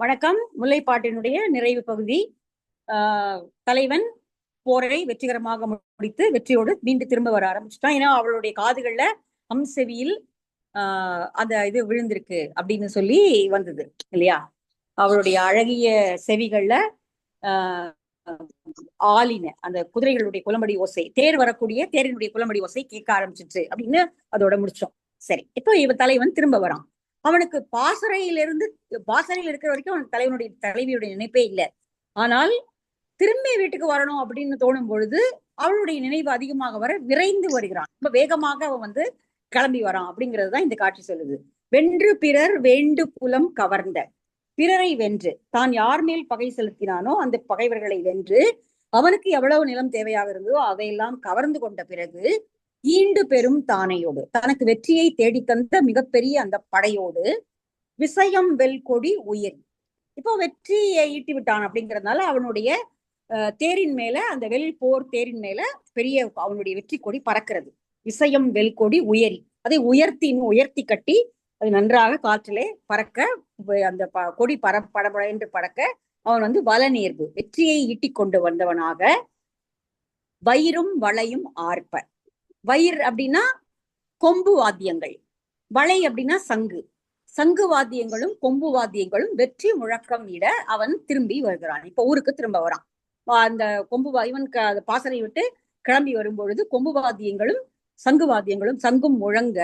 வணக்கம். முல்லைப்பாட்டினுடைய நிறைவு பகுதி ஆஹ் தலைவன் போரை வெற்றிகரமாக முடித்து வெற்றியோடு மீண்டும் திரும்ப வர ஆரம்பிச்சுட்டான். ஏன்னா அவளுடைய காதுகள்ல அம்செவியில் ஆஹ் அந்த இது விழுந்திருக்கு அப்படின்னு சொல்லி வந்தது இல்லையா? அவளுடைய அழகிய செவிகள்ல ஆஹ் ஆலின அந்த குதிரைகளுடைய குளம்படி ஓசை தேர் வரக்கூடிய தேரினுடைய குளம்படி ஓசை கேட்க ஆரம்பிச்சிச்சு அப்படின்னு அதோட முடிச்சோம். சரி இப்போ இவ தலைவன் திரும்ப வரான். அவனுக்கு பாசறையிலிருந்து பாசறையில் இருக்கிற வரைக்கும் அவனுக்கு தலைவனுடைய தலைவியுடைய நினைப்பே இல்லை. ஆனால் திரும்பி வீட்டுக்கு வரணும் அப்படின்னு தோணும் பொழுது அவளுடைய நினைவு அதிகமாக வர விரைந்து வருகிறான். ரொம்ப வேகமாக அவன் வந்து கிளம்பி வரான் அப்படிங்கிறது தான் இந்த காட்சி சொல்லுது. வென்று பிறர் வேண்டு புலம் கவர்ந்த. பிறரை வென்று. தான் யார் மேல் பகை செலுத்தினானோ அந்த பகைவர்களை வென்று அவனுக்கு எவ்வளவு நிலம் தேவையாக இருந்ததோ அதையெல்லாம் கவர்ந்து கொண்ட பிறகு ஈண்டு பெரும் தானையோடு. தனக்கு வெற்றியை தேடித்தந்த தந்த மிகப்பெரிய அந்த படையோடு விசயம் வெல் கொடி உயிர். இப்போ வெற்றியை ஈட்டி விட்டான் அப்படிங்கறதுனால அவனுடைய தேரின் மேல அந்த வெல் போர் தேரின் மேல பெரிய அவனுடைய வெற்றி கொடி பறக்கிறது. விசயம் வெல் கொடி உயரி. அதை உயர்த்தி உயர்த்தி கட்டி அது நன்றாக காற்றிலே பறக்க அந்த கொடி பர படபட என்று பறக்க அவன் வந்து வல நேர்வு வெற்றியை ஈட்டி கொண்டு வந்தவனாக வயிறும் வளையும் ஆர்ப்ப. வயிர் அப்படின்னா கொம்பு வாத்தியங்கள் வளை அப்படின்னா சங்கு. சங்கு வாத்தியங்களும் கொம்பு வாத்தியங்களும் வெற்றி முழக்கம் இட அவன் திரும்பி வருகிறான். இப்ப ஊருக்கு திரும்ப வரான். அந்த கொம்பு இவன் பாசறை விட்டு கிளம்பி வரும்பொழுது கொம்பு வாத்தியங்களும் சங்கு வாத்தியங்களும் சங்கும் முழங்க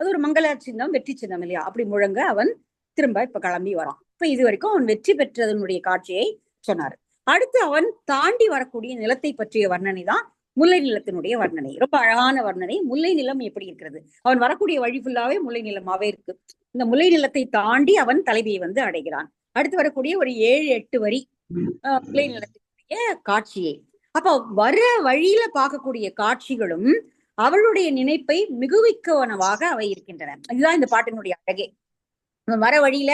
அது ஒரு மங்கள சின்னம் வெற்றி சின்னம் இல்லையா? அப்படி முழங்க அவன் திரும்ப இப்ப கிளம்பி வரான். இப்ப இது வரைக்கும் அவன் வெற்றி பெற்றதனுடைய காட்சியை சொன்னார். அடுத்து அவன் தாண்டி வரக்கூடிய நிலத்தை பற்றிய வர்ணனை தான் முல்லை நிலத்தினுடைய வர்ணனை. ரொம்ப அழகான வர்ணனை. முல்லை நிலம் எப்படி இருக்கிறது? அவன் வரக்கூடிய வழி ஃபுல்லாவே முல்லை நிலமாவே இருக்கு. இந்த முல்லை நிலத்தை தாண்டி அவன் தலைவியை வந்து அடைகிறான். அடுத்து வரக்கூடிய ஒரு ஏழு எட்டு வரி முல்லை நிலத்தினுடைய காட்சியை. அப்ப வர வழியில பார்க்கக்கூடிய காட்சிகளும் அவளுடைய நினைப்பை மிகுவிக்கவனவாக அவை இருக்கின்றன. இதுதான் இந்த பாட்டினுடைய அழகே. வர வழியில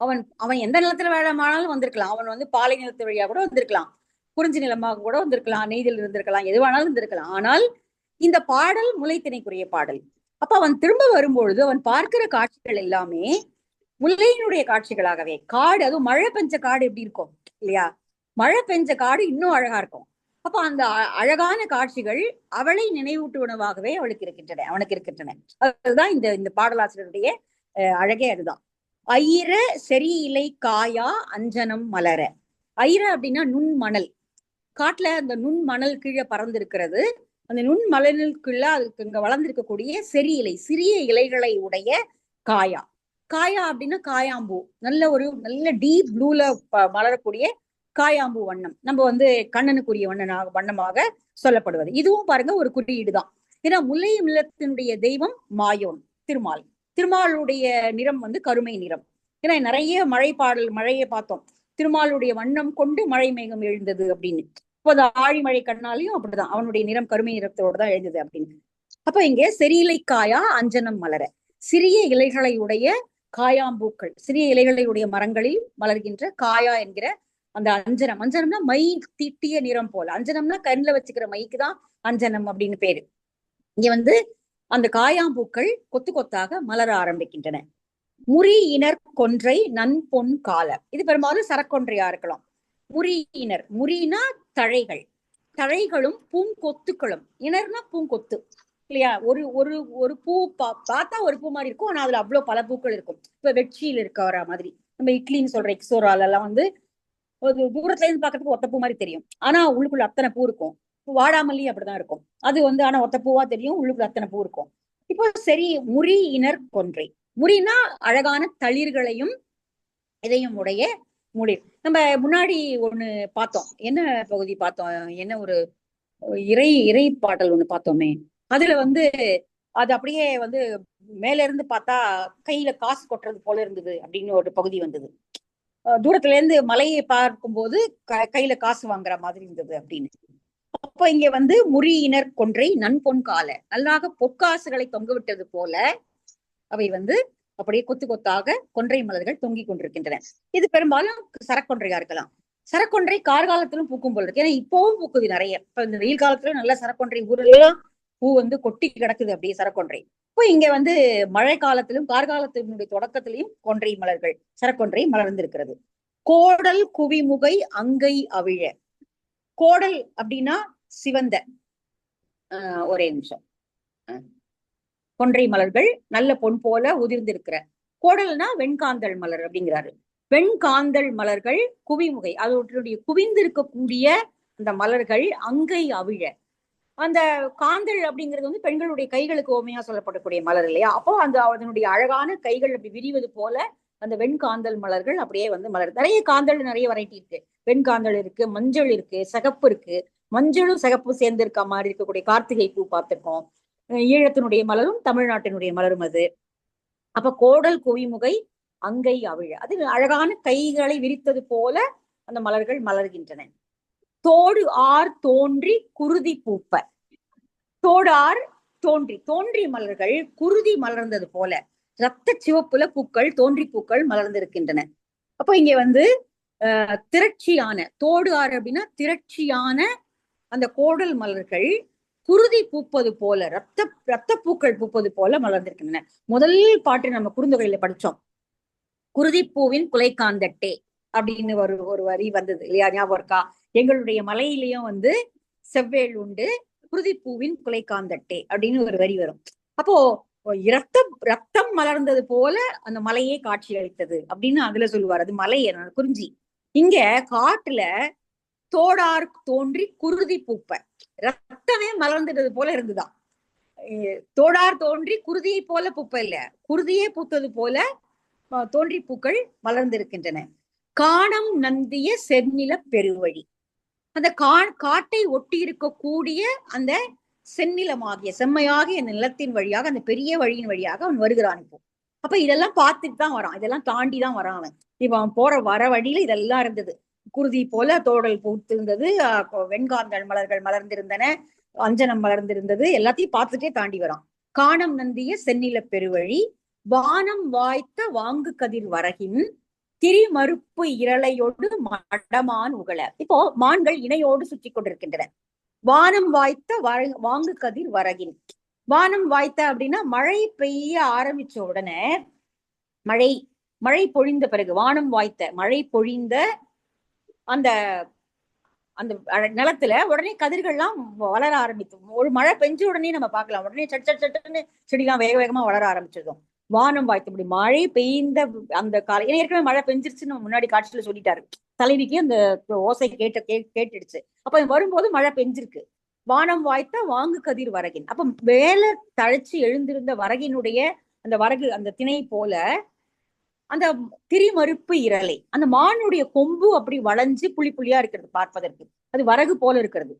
அவன் அவன் எந்த நிலத்துல வேலைமானாலும் வந்திருக்கலாம். அவன் வந்து பாலை நிலத்து வழியா கூட வந்திருக்கலாம். குறிஞ்சி நிலமாக கூட வந்திருக்கலாம் நெய்தல் இருந்திருக்கலாம் எது வேணாலும் இருந்திருக்கலாம். ஆனால் இந்த பாடல் முல்லைத்திணைக்குரிய பாடல். அப்ப அவன் திரும்ப வரும்பொழுது அவன் பார்க்கிற காட்சிகள் எல்லாமே முல்லையினுடைய காட்சிகளாகவே. காடு அதுவும் மழை பெஞ்ச காடு எப்படி இருக்கும் இல்லையா? மழை பெஞ்ச காடு இன்னும் அழகா இருக்கும். அப்ப அந்த அழகான காட்சிகள் அவளை நினைவூட்டுவனவாகவே அவளுக்கு இருக்கின்றன அவனுக்கு இருக்கின்றன. அதுதான் இந்த இந்த பாடலாசிரியருடைய அழகே அதுதான். ஐர செரி இலை காயா அஞ்சனம் மலர ஐர அப்படின்னா நுண் மணல் காட்டுல அந்த நுண் மணல் கீழே பறந்திருக்கிறது. அந்த நுண் மணலுக்குள்ள அதுக்கு இங்க வளர்ந்திருக்கக்கூடிய செரி இலை சிறிய இலைகளை உடைய காயா. காயா அப்படின்னா காயாம்பூ. நல்ல ஒரு நல்ல டீப் ப்ளூல மலரக்கூடிய காயாம்பூ வண்ணம். நம்ம வந்து கண்ணனுக்குரிய வண்ணனாக வண்ணமாக சொல்லப்படுவது. இதுவும் பாருங்க ஒரு குறியீடு தான் ஏன்னா முல்லை நிலத்தினுடைய தெய்வம் மாயோன் திருமால். திருமாலுடைய நிறம் வந்து கருமை நிறம். ஏன்னா நிறைய மழை பாடல் மழையை பார்த்தோம். திருமாலுடைய வண்ணம் கொண்டு மழை மேகம் எழுந்தது அப்படின்னு. இப்போ அந்த ஆழிமழை கண்ணாலையும் அப்படிதான். அவனுடைய நிறம் கருமை நிறத்தோட தான் எழுந்தது அப்படின்னு. அப்ப இங்க செரியலை காயா அஞ்சனம் மலர. சிறிய இலைகளை உடைய காயாம்பூக்கள் சிறிய இலைகளை உடைய மரங்களில் மலர்கின்ற காயா என்கிற அந்த அஞ்சனம். அஞ்சனம்னா மை தீட்டிய நிறம் போல. அஞ்சனம்னா கண்ணில் வச்சுக்கிற மைக்கு தான் அஞ்சனம் அப்படின்னு பேரு. இங்க வந்து அந்த காயாம்பூக்கள் கொத்து கொத்தாக மலர ஆரம்பிக்கின்றன. முறியினர் கொன்றை நன்பொன் கால. இது பெரும்பாலும் சரக்கொன்றையா இருக்கலாம். முறியினர். முறினா தழைகள். தழைகளும் பூங்கொத்துக்களும். இனர்னா பூங்கொத்து. இல்லையா? ஒரு ஒரு ஒரு பூ பா பார்த்தா ஒரு பூ மாதிரி இருக்கும். ஆனா அதுல அவ்வளவு பல பூக்கள் இருக்கும். இப்ப வெற்றியில் இருக்க மாதிரி. நம்ம இட்லின்னு சொல்ற எக்ஸோரால் எல்லாம் வந்து ஒரு தூரத்துல இருந்து பாக்கிறதுக்கு ஒத்த பூ மாதிரி தெரியும். ஆனா உள்ளுக்குள்ள அத்தனை பூ இருக்கும். வாடாமல்லி அப்படிதான் இருக்கும். அது வந்து ஆனா ஒத்த பூவா தெரியும். உள்ளுக்குள்ள அத்தனை பூ இருக்கும். இப்போ சரி முறி இனர் கொன்றை. முடினா அழகான தளிர்களையும் இதையும் உடைய முடி. நம்ம முன்னாடி ஒண்ணு பார்த்தோம். என்ன பகுதி பார்த்தோம்? என்ன ஒரு இறை இறை பாடல் ஒண்ணு பார்த்தோமே. அதுல வந்து அது அப்படியே வந்து மேல இருந்து பார்த்தா கையில காசு கொட்டுறது போல இருந்தது அப்படின்னு ஒரு பகுதி வந்தது. தூரத்துல இருந்து மலையை பார்க்கும்போது கையில காசு வாங்குற மாதிரி இருந்தது அப்படின்னு. அப்ப இங்க வந்து முறியினர் கொன்றை நன்பொன் கால. நல்லாக பொற்காசுகளை தொங்க விட்டது போல அவை வந்து அப்படியே கொத்து கொத்தாக கொன்றை மலர்கள் தொங்கிக் கொண்டிருக்கின்றன. இது பெரும்பாலும் சரக்கொன்றையா இருக்கலாம். சரக்கொன்றை கார்காலத்திலும் பூக்கும் போல இருக்கு. ஏன்னா இப்பவும் பூக்குது நிறைய. இப்ப இந்த வெயில் காலத்துல நல்ல சரக்கொன்றை ஊரெல்லாம் பூ வந்து கொட்டி கிடக்குது அப்படியே சரக்கொன்றை. இப்போ இங்க வந்து மழை காலத்திலும் கார்காலத்தினுடைய தொடக்கத்திலையும் கொன்றை மலர்கள் சரக்கொன்றை மலர்ந்திருக்கிறது. கோடல் குவிமுகை அங்கை அவிழ. கோடல் அப்படின்னா சிவந்த. ஆஹ் ஒரே நிமிஷம். கொன்றை மலர்கள் நல்ல பொன் போல உதிர்ந்திருக்கிற. கோடல்னா வெண்காந்தல் மலர் அப்படிங்கிறாரு. வெண்காந்தல் மலர்கள் குவிமுகை அதனுடைய குவிந்திருக்கக்கூடிய அந்த மலர்கள் அங்கை அவிழ. அந்த காந்தல் அப்படிங்கிறது வந்து பெண்களுடைய கைகளுக்கு ஓமையா சொல்லப்படக்கூடிய மலர் இல்லையா? அப்போ அந்த அதனுடைய அழகான கைகள் அப்படி விரிவது போல அந்த வெண்காந்தல் மலர்கள் அப்படியே வந்து மலர் நிறைய காந்தல் நிறைய வெரைட்டி இருக்கு. வெண்காந்தல் இருக்கு மஞ்சள் இருக்கு சிகப்பு இருக்கு. மஞ்சளும் சிகப்பும் சேர்ந்து இருக்க மாதிரி இருக்கக்கூடிய கார்த்திகை பூ பார்த்திருக்கோம். ஈழத்தினுடைய மலரும் தமிழ்நாட்டினுடைய மலரும் அது. அப்ப கோடல் குவிமுகை அங்கை அவிழ. அது அழகான கைகளை விரித்தது போல அந்த மலர்கள் மலர்கின்றன. தோடு ஆர் தோன்றி குருதி பூப்ப. தோடார் தோன்றி. தோன்றி மலர்கள் குருதி மலர்ந்தது போல. ரத்த சிவப்புல பூக்கள் தோன்றி பூக்கள் மலர்ந்திருக்கின்றன. அப்போ இங்க வந்து திரட்சியான தோடு ஆறு அப்படின்னா திரட்சியான அந்த கோடல் மலர்கள் குருதி பூப்பது போல ரத்த ரத்த பூக்கள் பூப்பது போல மலர்ந்திருக்கின்றன. முதல் பாட்டு நம்ம குறுந்தொகையில படிச்சோம். குருதிப்பூவின் குலைக்காந்தட்டே அப்படின்னு ஒரு ஒரு வரி வந்தது இல்லையா? ஞாபகம் இருக்கா? எங்களுடைய மலையிலயும் வந்து செவ்வேல் உண்டு குருதிப்பூவின் குலைக்காந்தட்டே அப்படின்னு ஒரு வரி வரும். அப்போ இரத்தம் ரத்தம் மலர்ந்தது போல அந்த மலையே காட்சி அளித்தது அப்படின்னு அதுல சொல்லுவார். அது மலை குறிஞ்சி. இங்க காட்டுல தோடார் தோன்றி குருதி பூப்பை. மலர்ந்துட்டது போல இருந்துதான். தோடார் தோன்றி குருதியை போல பூப்ப இல்ல குருதியே பூத்தது போல தோன்றி பூக்கள் மலர்ந்திருக்கின்றன. காணம் நந்திய செந்நில பெருவழி. அந்த கா காட்டை ஒட்டி இருக்கக்கூடிய அந்த செந்நிலமாகிய செம்மையாகிய நிலத்தின் வழியாக அந்த பெரிய வழியின் வழியாக அவன் வருகிறான் இப்போ. அப்ப இதெல்லாம் பார்த்துட்டு தான் வரான். இதெல்லாம் தாண்டி தான் வரான் அவன். இப்ப அவன் போற வர வழியில இதெல்லாம் இருந்தது. குருதி போல தோடல் பூத்திருந்தது. வெண்காந்தல் மலர்கள் மலர்ந்திருந்தன. அஞ்சனம் மலர்ந்திருந்தது. எல்லாத்தையும் பார்த்துட்டே தாண்டி வரான். காணம் நந்திய செந்நில பெருவழி வானம் வாய்த்த வாங்கு கதிர் வரகின் திரிமறுப்பு இரளையோடு மடமான் உகழ இப்போ மான்கள் இணையோடு சுற்றி கொண்டிருக்கின்றன. வானம் வாய்த்த வர வாங்கு கதிர் வரகின். வானம் வாய்த்த அப்படின்னா மழை பெய்ய ஆரம்பிச்ச உடனே மழை மழை பொழிந்த பிறகு வானம் வாய்த்த மழை பொழிந்த அந்த அந்த நிலத்துல உடனே கதிர்கள்லாம் வளர ஆரம்பித்தோம் ஒரு மழை பெஞ்ச உடனே நம்ம பார்க்கலாம். உடனே சட் சட் சட்டுன்னு செடிலாம் வேக வேகமா வளர ஆரம்பிச்சிருந்தோம் வானம் வாய்த்தபடி மழை பெய்ந்த அந்த கால ஏன்னா ஏற்கனவே மழை பெஞ்சிருச்சுன்னு நம்ம முன்னாடி காட்சியில சொல்லிட்டாரு. தலைவிக்கு அந்த ஓசை கேட்ட கே கேட்டுடுச்சு. அப்ப வரும்போது மழை பெஞ்சிருக்கு. வானம் வாய்த்த வாங்கு கதிர் வரகின். அப்ப வேலை தழைச்சு எழுந்திருந்த வரகினுடைய அந்த வரகு அந்த திணை போல அந்த திரிமறுப்பு இரலை அந்த மானுடைய கொம்பு அப்படி வளைஞ்சு புளி புள்ளியா இருக்கிறது பார்ப்பதற்கு. அது வரகு போல இருக்கிறது.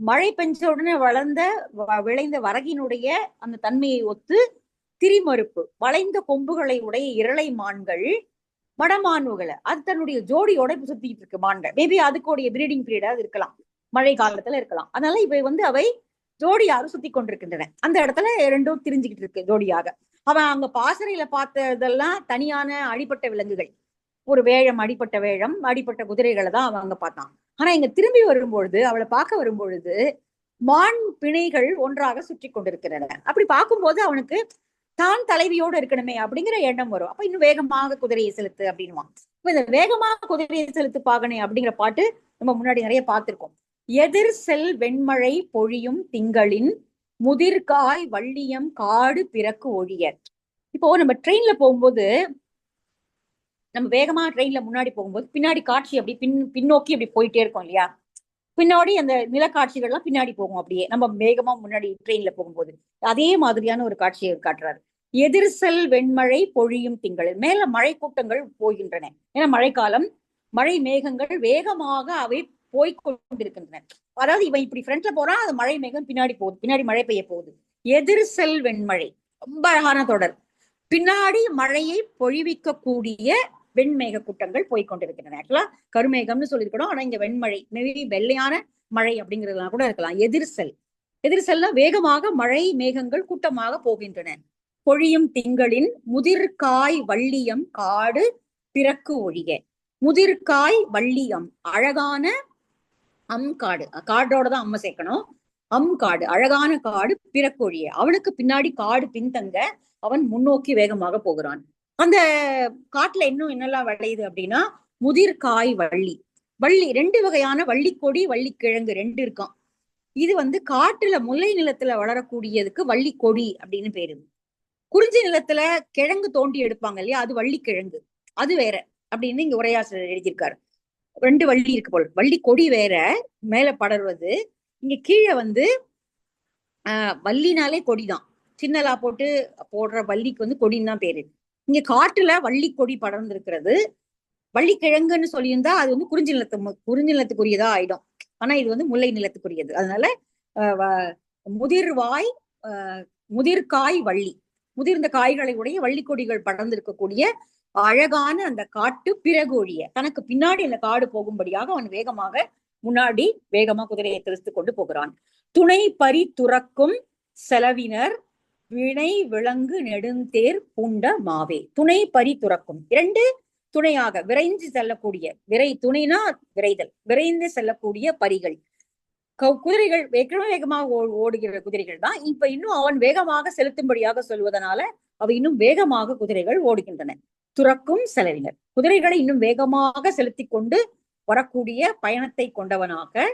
மழை பெஞ்ச உடனே வளர்ந்த விளைந்த வரகினுடைய அந்த தன்மையை ஒத்து திரிமறுப்பு வளைந்த கொம்புகளை உடைய இரளை மான்கள் மடமானுகளை. அது தன்னுடைய ஜோடியோட சுத்திட்டு இருக்கு மான்கள். மேபி அதுக்குடைய பிரீடிங் பீரியடா இருக்கலாம். மழை காலத்துல இருக்கலாம். அதனால இவை வந்து அவை ஜோடியாக சுத்தி கொண்டிருக்கின்றன. அந்த இடத்துல ரெண்டும் திரிஞ்சுக்கிட்டு இருக்கு ஜோடியாக. அவன் அங்க பாசறையில பார்த்ததெல்லாம் தனியான அடிப்பட்ட விலங்குகள். ஒரு வேழம் அடிப்பட்ட வேழம் அடிப்பட்ட குதிரைகளை தான் அவன் அங்க பார்த்தான். ஆனா இங்க திரும்பி வரும்பொழுது அவளை பார்க்க வரும்பொழுது மான் பிணைகள் ஒன்றாக சுற்றி கொண்டிருக்கின்றன. அப்படி பார்க்கும்போது அவனுக்கு தான் தலைவியோடு இருக்கணுமே அப்படிங்கிற எண்ணம் வரும். அப்ப இன்னும் வேகமாக குதிரையை செலுத்து அப்படின்வான் இப்ப இந்த வேகமாக குதிரையை செலுத்து பாகனை அப்படிங்கிற பாட்டு நம்ம முன்னாடி நிறைய பார்த்திருக்கோம். எதிர் செல் வெண்மழை பொழியும் திங்களின் முதிர்காய் வள்ளியம் காடு பிறக்கு ஒழிய இப்போ நம்ம ட்ரெயின்ல போகும்போது நம்ம வேகமா ட்ரெயின்ல முன்னாடி போகும்போது பின்னாடி காட்சி அப்படி பின் பின்னோக்கி அப்படி போயிட்டே இருக்கும் இல்லையா? பின்னாடி அந்த நிலக்காட்சிகள்லாம் பின்னாடி போகும் அப்படியே. நம்ம வேகமா முன்னாடி ட்ரெயின்ல போகும்போது. அதே மாதிரியான ஒரு காட்சியை காட்டுறாரு. எதிர்செல் வெண்மழை பொழியும் திங்கள் மேல மழை கூட்டங்கள் போகின்றன. ஏன்னா மழைக்காலம் மழை மேகங்கள் வேகமாக அவை போய்கொண்டிருக்கின்றன அதாவது இவன் இப்படி ஃப்ரண்ட்ல போறான் அது மழை மேகம் பின்னாடி போகுது பின்னாடி மழை பெய்ய போகுது. எதிர்செல் வெண்மழை ரொம்ப அழகான தொடர். பின்னாடி மழையை பொழிவிக்க கூடிய வெண்மேக கூட்டங்கள் போய்கொண்டிருக்கின்றன ஆக்சுவலா கருமேகம்னு சொல்லியிருக்கணும் ஆனா இங்க வெண்மழை மேபி வெள்ளையான மழை அப்படிங்கிறதுலாம் கூட இருக்கலாம். எதிர்செல் எதிர்செல்ல வேகமாக மழை மேகங்கள் கூட்டமாக போகின்றன. பொழியும் திங்களின் முதிர்காய் வள்ளியம் காடு பிறக்கு ஒழிய முதிர்காய் வள்ளியம் அழகான அம் காடு. காடோட தான் அம்மை சேர்க்கணும். அம் காடு. அழகான காடு பிறக்கொழிய. அவனுக்கு பின்னாடி காடு பின்தங்க அவன் முன்னோக்கி வேகமாக போகிறான். அந்த காட்டுல இன்னும் என்னெல்லாம் விளையுது அப்படின்னா முதிர்காய் வள்ளி. வள்ளி ரெண்டு வகையான வள்ளிக்கொடி வள்ளிக்கிழங்கு ரெண்டு இருக்கான் இது வந்து காட்டுல முல்லை நிலத்துல வளரக்கூடியதுக்கு வள்ளிக்கொடி அப்படின்னு பேரு. குறிஞ்சி நிலத்துல கிழங்கு தோண்டி எடுப்பாங்க இல்லையா? அது வள்ளிக்கிழங்கு. அது வேற அப்படின்னு இங்க உரையாசிரியர் எழுதியிருக்காரு. ரெண்டு வள்ளி இருக்கு போல். வள்ளி கொடி வேற மேல படர்வது. இங்க கீழே வந்து ஆஹ் வள்ளினாலே கொடிதான். சின்னலா போட்டு போடுற வள்ளிக்கு வந்து கொடின்னு தான் பேரு. இங்க காட்டுல வள்ளி கொடி படர்ந்திருக்கிறது. வள்ளிக்கிழங்குன்னு சொல்லியிருந்தா அது வந்து குறிஞ்சி நிலத்து குறிஞ்சி நிலத்துக்குரியதா ஆயிடும். ஆனா இது வந்து முல்லை நிலத்துக்குரியது. அதனால ஆஹ் வ- முதிர்வாய் ஆஹ் முதிர்காய் வள்ளி. முதிர்ந்த காய்களை உடைய வள்ளி கொடிகள் படர்ந்திருக்கக்கூடிய அழகான அந்த காட்டு பிறகு ஒழிய தனக்கு பின்னாடி அந்த காடு போகும்படியாக அவன் வேகமாக முன்னாடி வேகமா குதிரையை திருத்து கொண்டு போகிறான். துணை பறி துறக்கும் செலவினர் வினை விலங்கு நெடுந்தேர் பூண்ட மாவே. துணை பறி துறக்கும். இரண்டு துணையாக விரைந்து செல்லக்கூடிய விரை துணைனா விரைதல் விரைந்து செல்லக்கூடிய பரிகள் குதிரைகள் வேகமா வேகமாக ஓ- ஓடுகிற குதிரைகள் தான். இப்ப இன்னும் அவன் வேகமாக செலுத்தும்படியாக சொல்வதனால அவை இன்னும் வேகமாக குதிரைகள் ஓடுகின்றன. துறக்கும் செலவினர். குதிரைகளை இன்னும் வேகமாக செலுத்தி கொண்டு வரக்கூடிய பயணத்தை கொண்டவனாக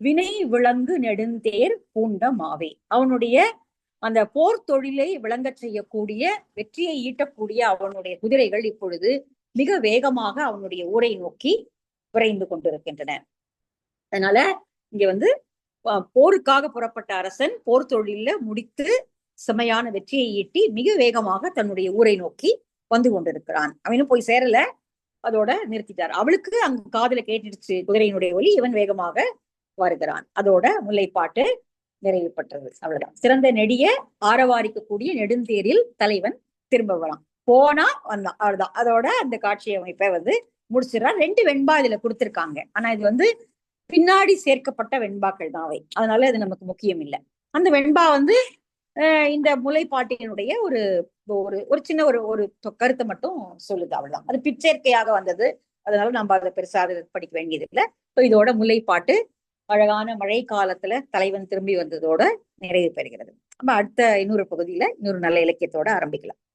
வினை விளங்கு நெடுந்தேர் பூண்ட மாவே. அவனுடைய அந்த போர் தொழிலை விளங்கச் செய்யக்கூடிய வெற்றியை ஈட்டக்கூடிய அவனுடைய குதிரைகள் இப்பொழுது மிக வேகமாக அவனுடைய ஊரை நோக்கி விரைந்து கொண்டிருக்கின்றன. அதனால இங்க வந்து போருக்காக புறப்பட்ட அரசன் போர் தொழில முடித்து செமையான வெற்றியை ஈட்டி மிக வேகமாக தன்னுடைய ஊரை நோக்கி வந்து கொண்டிருக்கிறான். அவனும் போய் சேரல. அதோட நிறுத்திட்டார். அவளுக்கு அங்க காதுல கேட்டுடுச்சு குதிரையினுடைய ஒலி. இவன் வேகமாக வருகிறான். அதோட முல்லைப்பாட்டு நிறைவு பெற்றது அவ்வளவுதான். சிறந்த நெடிய ஆரவாரிக்கக்கூடிய நெடுந்தேரில் தலைவன் திரும்ப வரான். போனா வந்தான். அவ்வளவுதான். அதோட அந்த காட்சி அமைப்பை வந்து முடிச்சிடறான் ரெண்டு வெண்பா இதுல கொடுத்திருக்காங்க. ஆனா இது வந்து பின்னாடி சேர்க்கப்பட்ட வெண்பாக்கள் தான் அவை. அதனால அது நமக்கு முக்கியம் இல்லை. அந்த வெண்பா வந்து இந்த முல்லைப்பாட்டினுடைய ஒரு ஒரு ஒரு சின்ன ஒரு ஒரு தொ- கருத்தை மட்டும் சொல்லுது அவ்வளவுதான். அது பிற்சேர்க்கையாக வந்தது. அதனால நம்ம அதை பெருசா அதை படிக்க வேண்டியது இல்லை இப்போ இதோட முல்லைப்பாட்டு அழகான மழை காலத்துல தலைவன் திரும்பி வந்ததோட நிறைவு பெறுகிறது. நம்ம அடுத்த இன்னொரு பகுதியில இன்னொரு நல்ல இலக்கியத்தோட ஆரம்பிக்கலாம்.